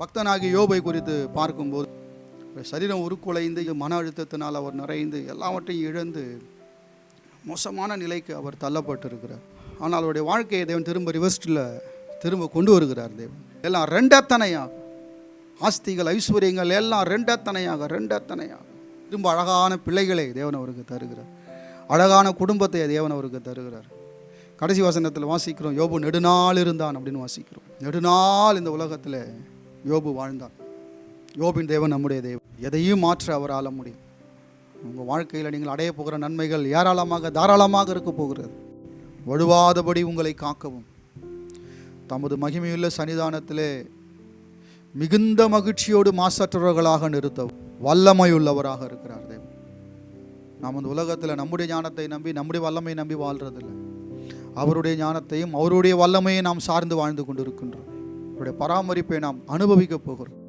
பக்தனாகி யோபை குறித்து பார்க்கும்போது சரீரம் உருக்குலைந்து மன அழுத்தத்தினால் அவர் நிறைந்து எல்லாவற்றையும் இழந்து மோசமான நிலைக்கு அவர் தள்ளப்பட்டிருக்கிறார். ஆனால் அவருடைய வாழ்க்கையை தேவன் திரும்ப ரிவர்ஸ்டில் திரும்ப கொண்டு வருகிறார் தேவன். எல்லாம் ரெண்டத்தனையாக ஆஸ்திகள் ஐஸ்வர்யங்கள் எல்லாம் ரெண்டத்தனையாக ரெண்டத்தனையாக. திரும்ப அழகான பிள்ளைகளை தேவன் அவருக்கு தருகிறார். அழகான குடும்பத்தை தேவன் அவருக்கு தருகிறார். கடைசி வசனத்தில் வாசிக்கிறோம் யோபு நெடுநாள் இருந்தான் அப்படின்னு வாசிக்கிறோம். நெடுநாள் இந்த உலகத்தில் யோபு வாழ்ந்தான் யோபின் தேவன் நம்முடைய தேவன். எதையும் மாற்ற அவரால் முடியும். உங்கள் வாழ்க்கையில் நீங்கள் அடைய போகிற நன்மைகள் ஏராளமாக தாராளமாக இருக்க போகிறது. வழுவாதபடி உங்களை காக்கவும். தமது மகிமையுள்ள சன்னிதானத்திலே மிகுந்த மகிழ்ச்சியோடு மாசற்றவர்களாக நிறுத்தவும். வல்லமையுள்ளவராக இருக்கிறார் தேவன். நாம் இந்த உலகத்தில் நம்முடைய ஞானத்தை நம்பி நம்முடைய வல்லமையை நம்பி வாழ்றதில்லை. அவருடைய ஞானத்தையும் அவருடைய வல்லமையை நாம் சார்ந்து வாழ்ந்து கொண்டிருக்கின்றோம். அவருடைய பராமரிப்பை நாம் அனுபவிக்க போகிறோம்.